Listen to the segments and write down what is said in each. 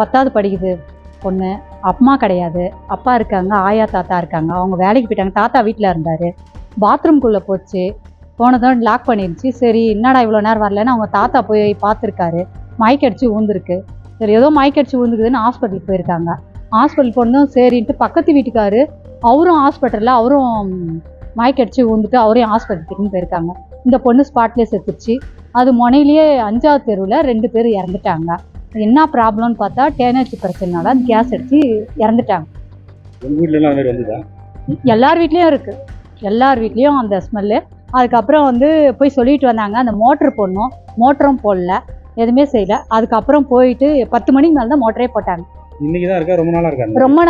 பத்தாவது படிக்குது பொண்ணு. அம்மா கிடையாது. அப்பா இருக்காங்க ஆயா தாத்தா இருக்காங்க. அவங்க வேலைக்கு போயிட்டாங்க. தாத்தா வீட்டில் இருந்தார். பாத்ரூம்குள்ளே போச்சு. போனதும் லாக் பண்ணிருச்சு. சரி என்னடா இவ்வளோ நேரம் வரலன்னு அவங்க தாத்தா போய் பார்த்துருக்காரு. மயக்கடிச்சு ஊந்துருக்கு. சரி ஏதோ மயக்கடிச்சு ஊந்துக்குதுன்னு ஹாஸ்பிட்டலுக்கு போயிருக்காங்க. ஹாஸ்பிட்டல் போனதும் சரின்ட்டு பக்கத்து வீட்டுக்காரு அவரும் ஹாஸ்பிட்டலில் அவரும் மயக்கடிச்சு ஊந்துட்டு அவரையும் ஹாஸ்பிட்டலுக்கு போயிருக்காங்க. இந்த பொண்ணு ஸ்பாட்லேயே செத்துருச்சு. அது முனையிலேயே அஞ்சாவது தெருவில் ரெண்டு பேர் இறந்துட்டாங்க. என்ன ப்ராப்ளம்னு பார்த்தா டேனேஜ் பிரச்சனைனால கேஸ் அடிச்சு இறந்துட்டாங்க. எல்லார் வீட்லேயும் இருக்குது எல்லார் வீட்லேயும் அந்த ஸ்மெல்லு அதுக்கப்புறம் வந்து போய் சொல்லிட்டு வந்தாங்க அந்த மோட்ரு போடணும். மோட்டரும் போடல எதுவுமே செய்யல. அதுக்கப்புறம் போயிட்டு பத்து மணிக்கு மேலே தான் மோட்டரே போட்டாங்க. இன்னைக்கு தான் இருக்கா? ரொம்ப நாளா இருக்கா ரொம்ப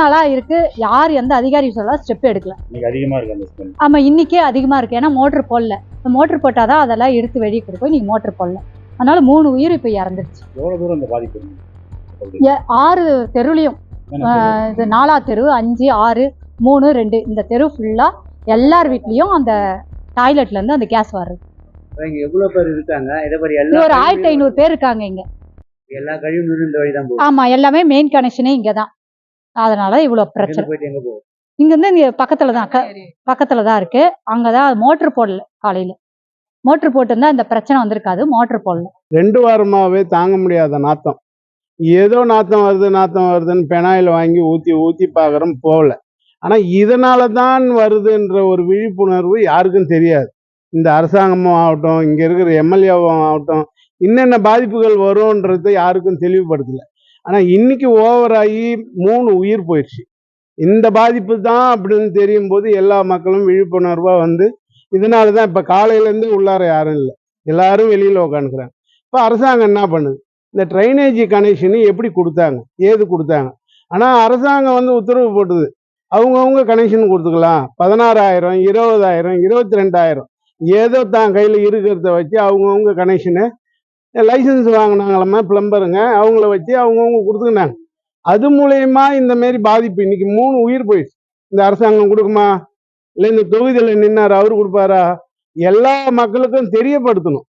யார் எந்த அதிகாரி சொல்ல ஸ்டெப் எடுக்கல. இன்னைக்கு அதிகமா இருக்கு ஆமாம் இன்றைக்கே அதிகமாக இருக்குது ஏன்னா மோட்ரு போடல. இந்த மோட்ரு போட்டால் தான் அதெல்லாம் எடுத்து வெளியே கொடுக்கும் நீங்கள் மோட்ரு போடல. அதனால மூணு உயிர் இப்போ இறந்துருச்சு. எவ்வளவு தூரம் இந்த பாதிப்பு இருக்கு? ஏ- ஆறு தெரியல? இது நாலா தெரு அஞ்சு ஆறு மூணு ரெண்டு இந்த தெரு ஃபுல்லாக எல்லார் வீட்லேயும் அந்த டாய்லெட்லேருந்து அந்த கேஸ் வருது இங்க எவ்வளவு பேர் இருக்காங்க? இதே மாதிரி இது எல்லா ஒரு ஆயிரத்தி ஐநூறு பேர் இருக்காங்க இங்கே. எல்லா கழிவு இந்த வழி தான் போகும் ஆமாம் எல்லாமே மெயின் கனெக்ஷனே இங்கே தான் அதனால இவ்வளோ பிரச்சனை. இங்கிருந்து இங்கே பக்கத்தில் தான் க பக்கத்தில் தான் இருக்குது அங்கே தான் மோட்ரு போடல காலையில். மோட்ரு போட்டிருந்தா இந்த பிரச்சனை வந்திருக்காது மோட்ரு போடல. ரெண்டு வாரமாகவே தாங்க முடியாத நாத்தம். ஏதோ நாத்தம் வருது நாத்தம் வருதுன்னு பெனாயில் வாங்கி ஊற்றி ஊற்றி பார்க்குறோம் போகல. ஆனால் இதனால தான் வருதுன்ற ஒரு விழிப்புணர்வு யாருக்கும் தெரியாது. இந்த அரசாங்கமும் ஆகட்டும் இங்கே இருக்கிற எம்எல்ஏவும் ஆகட்டும் என்னென்ன பாதிப்புகள் வரும்ன்றதை யாருக்கும் தெளிவுபடுத்தலை. ஆனால் இன்னைக்கு ஓவராகி மூணு உயிர் போயிடுச்சு. இந்த பாதிப்பு தான் அப்படின்னு தெரியும் போது எல்லா மக்களும் விழிப்புணர்வாக வந்து இதனால தான் இப்போ காலையிலேருந்து உள்ளார யாரும் இல்லை. எல்லாரும் வெளியில் உக்காந்துக்கிறாங்க. இப்போ அரசாங்கம் என்ன பண்ணுது? இந்த ட்ரைனேஜ் கனெக்ஷனு எப்படி கொடுத்தாங்க? ஏது கொடுத்தாங்க? ஆனால் அரசாங்கம் வந்து உத்தரவு போட்டுது. அவங்கவுங்க கனெக்ஷன் கொடுத்துக்கலாம். பதினாறாயிரம் இருபதாயிரம் இருபத்தி ரெண்டாயிரம் ஏதோ தான் கையில் இருக்கிறத வச்சு அவங்கவுங்க கனெக்ஷனு லைசன்ஸ் வாங்கினாங்களம்மா பிளம்பருங்க. அவங்கள வச்சு அவங்கவுங்க கொடுத்துக்கினாங்க. அது மூலயமா இந்த மாரி பாதிப்பு இன்னைக்கு மூணு உயிர் போயிடுச்சு. இந்த அரசாங்கம் கொடுக்குமா? இல்லை இந்த தொகுதியில் நின்னார் அவர் கொடுப்பாரா? எல்லா மக்களுக்கும் தெரியப்படுத்தணும்.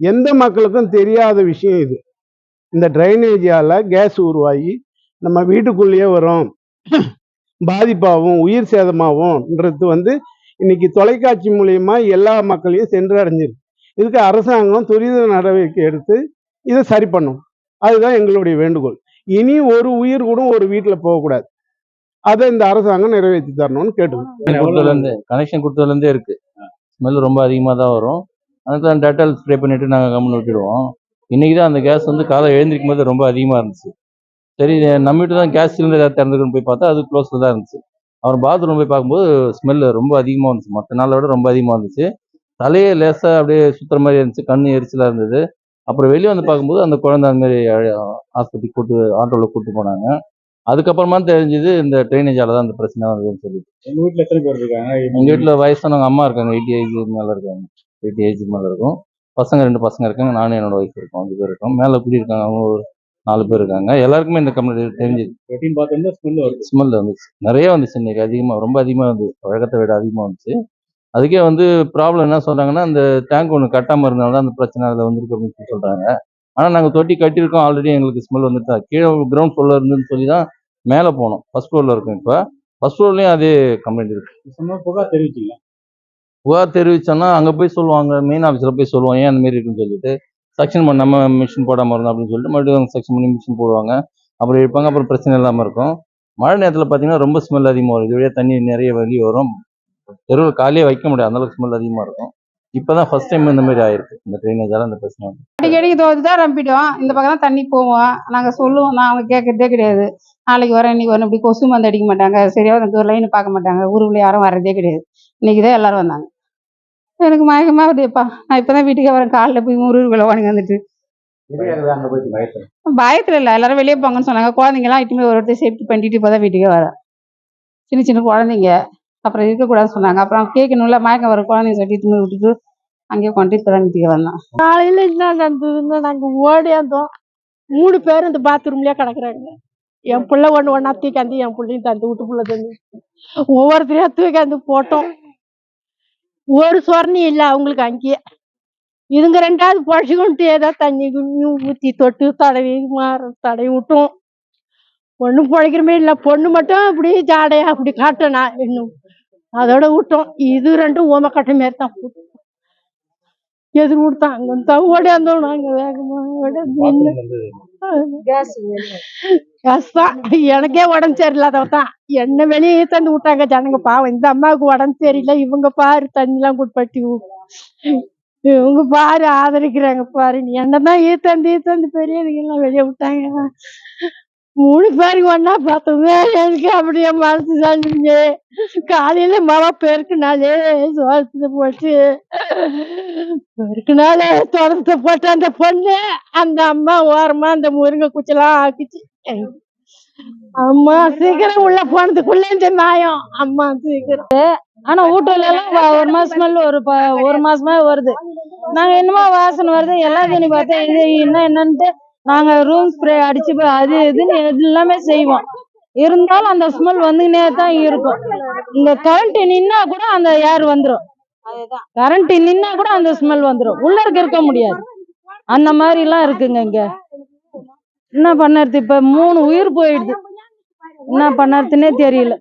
எந்த மக்களுக்கும் தெரியாத விஷயம் இது. இந்த ட்ரைனேஜால கேஸ் உருவாகி நம்ம வீட்டுக்குள்ளேயே வரும் பாதிப்பாகவும் உயிர் சேதமாகும்ன்றது வந்து இன்னைக்கு தொலைக்காட்சி மூலயமா எல்லா மக்களையும் சென்றடைஞ்சிருக்கு. இதுக்கு அரசாங்கம் துரித நடவடிக்கை எடுத்து இதை சரி பண்ணும். அதுதான் எங்களுடைய வேண்டுகோள். இனி ஒரு உயிர் கூட ஒரு வீட்டில் போகக்கூடாது. அதை இந்த அரசாங்கம் நிறைவேற்றி தரணும்னு கேட்டு கொடுத்ததுலேருந்து கனெக்ஷன் கொடுத்ததுலேருந்தே இருக்கு. ஸ்மெல் ரொம்ப அதிகமாக தான் வரும். அதுக்கு டேட்டால் ஸ்ப்ரே பண்ணிட்டு நாங்கள் கம்முன்னு விட்டுடுவோம். இன்னைக்கு தான் அந்த கேஸ் வந்து காலை எழுந்திருக்கும் போது ரொம்ப அதிகமாக இருந்துச்சு. சரி நம்மகிட்ட தான் கேஸ் சிலிண்டர் திறந்துருக்குன்னு போய் பார்த்தா அது க்ளோஸில் தான் இருந்துச்சு. அப்புறம் பாத்ரூம் போய் பார்க்கும்போது ஸ்மெல் ரொம்ப அதிகமாக இருந்துச்சு மற்ற நாளை விட ரொம்ப அதிகமாக இருந்துச்சு தலையே லேசாக அப்படியே சுற்றுற மாதிரி இருந்துச்சு. கண் எரிச்சலாக இருந்தது. அப்புறம் வெளியே வந்து பார்க்கும்போது அந்த குழந்தை அந்த மாதிரி ஆஸ்பத்திரிக்கு கூட்டு ஆட்டோவில் கூட்டு போனாங்க. அதுக்கப்புறமா தெரிஞ்சது இந்த ட்ரைனேஜால தான் அந்த பிரச்சனை வந்ததுன்னு சொல்லி உங்க வீட்ல எத்தனை பேர் இருக்காங்க? எங்க வீட்டில் வயசானவங்க அம்மா இருக்காங்க எயிட்டி ஏஜ் மேலே இருக்காங்க. எயிட்டி ஏஜ் மேலே இருக்கும். பசங்க ரெண்டு பசங்க இருக்காங்க நானும் என்னோட ஒய்ஃப் இருக்கோம் அஞ்சு பேர் இருக்கோம். மேலே குடி இருக்காங்க அவங்க ஒரு நாலு பேர் இருக்காங்க. எல்லாருக்குமே இந்த கம்ப்ளைண்ட் தெரிஞ்சது. ரொட்டீன் பார்த்தோம்னா ஸ்மெல் வருது. ஸ்மெல் வந்துச்சு. நிறைய வந்துச்சு இன்னைக்கு அதிகமாக ரொம்ப அதிகமாக வந்து வழக்கத்தை விட அதிகமாக வந்துச்சு. அதுக்கே வந்து ப்ராப்ளம் என்ன சொல்றாங்கன்னா அந்த டேங்க் ஒன்று கட்டாமல் இருந்தனால தான் அந்த பிரச்சனை அதில் வந்திருக்கு அப்படின்னு சொல்லி சொல்றாங்க. ஆனால் நாங்கள் தொட்டி கட்டியிருக்கோம். ஆல்ரெடி எங்களுக்கு ஸ்மெல் வந்துட்டு. கீழே கிரவுண்ட் ஃப்ளோரில் இருந்துன்னு சொல்லி தான் மேலே போனோம். ஃபர்ஸ்ட் ஃப்ளோரில் இருக்கும் இப்போ. ஃபர்ஸ்ட் ஃப்ளோர்லேயும் அதே கம்ப்ளைண்ட் இருக்கு. சொன்னா புகார் தெரிவிச்சிங்களா? புகார் தெரிவிச்சோன்னா அங்கே போய் சொல்லுவாங்க. மெயின் ஆஃபீஸில் போய் சொல்லுவோம் ஏன் அந்த மாதிரி இருக்குன்னு சொல்லிட்டு. செக்ஷன் பண்ண நம்ம மிஷின் போடாமல் இருந்தோம் அப்படின்னு சொல்லிட்டு மறுபடியும் செக்ஷன் பண்ணி மிஷின் போடுவாங்க. அப்புறம் இருப்பாங்க. அப்புறம் பிரச்சனை இல்லாமல் இருக்கும். மழை நேரத்தில் பார்த்தீங்கன்னா ரொம்ப ஸ்மெல் அதிகமாக வரும். இது வழியாக தண்ணி நிறைய வெளியே வரும். தெருவில் காலையே வைக்க முடியாது. அந்த அளவுக்கு ஸ்மெல் அதிகமாக இருக்கும். இப்போ தான் ஃபர்ஸ்ட் டைம் இந்த மாதிரி ஆயிருக்கு. இந்த ட்ரைனேஜால இந்த பிரச்சனை வந்து. அடிக்கடி தோது தான் ரம்பிடுவோம். இந்த பக்கம் தான் தண்ணி போவோம். நாங்கள் சொல்லுவோம். நான் அவங்க கேட்கறதே கிடையாது. நாளைக்கு வரேன் இன்னைக்கு வரேன் இப்படி கொசு மருந்து அடிக்க மாட்டாங்க. சரியா அந்த லைன் பார்க்க மாட்டாங்க. ஊருக்குள்ள யாரும் வர்றதே கிடையாது. இன்னைக்கு தான் எல்லாரும் வந்தாங்க. எனக்கு மயக்கமாக வருதுப்பா நான் இப்போ தான் வீட்டுக்கே வரேன் காலைல போய் ஊருக்குள்ள வாங்கி வந்துட்டு. பயத்துல? இல்லை. எல்லாரும் வெளியே போங்கன்னு சொன்னாங்க. குழந்தைங்கலாம் இட்டுமே ஒரு இடத்துல சேஃப்டி பண்ணிட்டு இப்போ தான் வீட்டுக்கே வரேன் சின்ன சின்ன குழந்தைங்க. அப்புறம் இருக்கக்கூடாதுன்னு சொன்னாங்க. அப்புறம் கேட்கணும்ல மயக்கம் வர குழந்தைங்க சட்டிட்டு விட்டுட்டு அங்கேயே கொண்டு இப்போ வந்தோம் காலையில என்ன நடந்ததுன்னா நாங்க ஓடியாந்தோம் மூணு பேரும் இந்த பாத்ரூம்லயே கிடக்குறாங்க. என் பிள்ளை ஒன்று ஒன்றா தூக்காந்து என் பிள்ளையும் தந்து விட்டு பிள்ளை தந்து. ஒவ்வொருத்தரையா தூக்காந்து போட்டோம். ஒரு சொரணி இல்லை அவங்களுக்கு அங்கேயே. இதுங்க ரெண்டாவது பொழைச்சிக்கிட்டு ஏதோ தண்ணி குண்ணி ஊற்றி தொட்டு தடவி மாற தடவி விட்டோம். ஒன்றும் பிழைக்கிறமே இல்லை. பொண்ணு மட்டும் இப்படி ஜாடையா அப்படி காட்டினா இன்னும் அதோட விட்டோம் இது ரெண்டும் ஓமக்கட்டை மாரி தான். எதிர் விட்டான் அங்கே தான் ஓடியாந்தோம் நாங்கள் வேகமாக வந்து கஷ்டம் எனக்கே உடம்பு சரியில்லாதவ தான். என்ன வெளியே தந்து விட்டாங்க ஜனங்க. பாவம் இந்த அம்மாவுக்கு உடம்பு சரியில்லை. இவங்க பாரு தண்ணிலாம் குட்பட்டி இவங்க பாரு ஆதரிக்கிறாங்க பாரு. நீ என்னதான் ஈத்தந்து ஈத்தந்து பெரியதுங்கெல்லாம் வெளியே விட்டாங்க. மூணு பேருக்கு ஒன்னா பார்த்தோங்க. எனக்கு அப்படியே மனசு செஞ்சுங்க காலையில மழை பெருக்குனாலே சோளத்தை போட்டு பெருக்குனாலே தோட்டத்தை போட்டு அந்த பொண்ணு அந்த அம்மா ஓரமா அந்த முருங்கை குச்செல்லாம் ஆக்கிச்சு. அம்மா சீக்கிரம் உள்ள போனதுக்குள்ள இந்த நாயம். அம்மா சீக்கிரம். ஆனா வீட்டுல எல்லாம் ஒரு மாசம் ஒரு ப- ஒரு மாசமா வருது. நாங்க என்னமோ வாசனை வருது. எல்லா தண்ணி பார்த்தேன். இது என்ன என்னன்ட்டு நாங்க ரூம் ஸ்ப்ரே அடிச்சு அது இதுன்னு எல்லாமே செய்வோம். இருந்தாலும் அந்த ஸ்மெல் வந்துக்கினே தான் இருக்கும். இந்த கரண்ட் நின்னா கூட அந்த ஏர் வந்துரும். கரண்ட் நின்னா கூட அந்த ஸ்மெல் வந்துடும் உள்ள இருக்க இருக்க முடியாது. அந்த மாதிரி எல்லாம் இருக்குங்க இங்க. என்ன பண்ணறது? இப்ப மூணு உயிர் போயிடுது. என்ன பண்ணறதுன்னே தெரியல.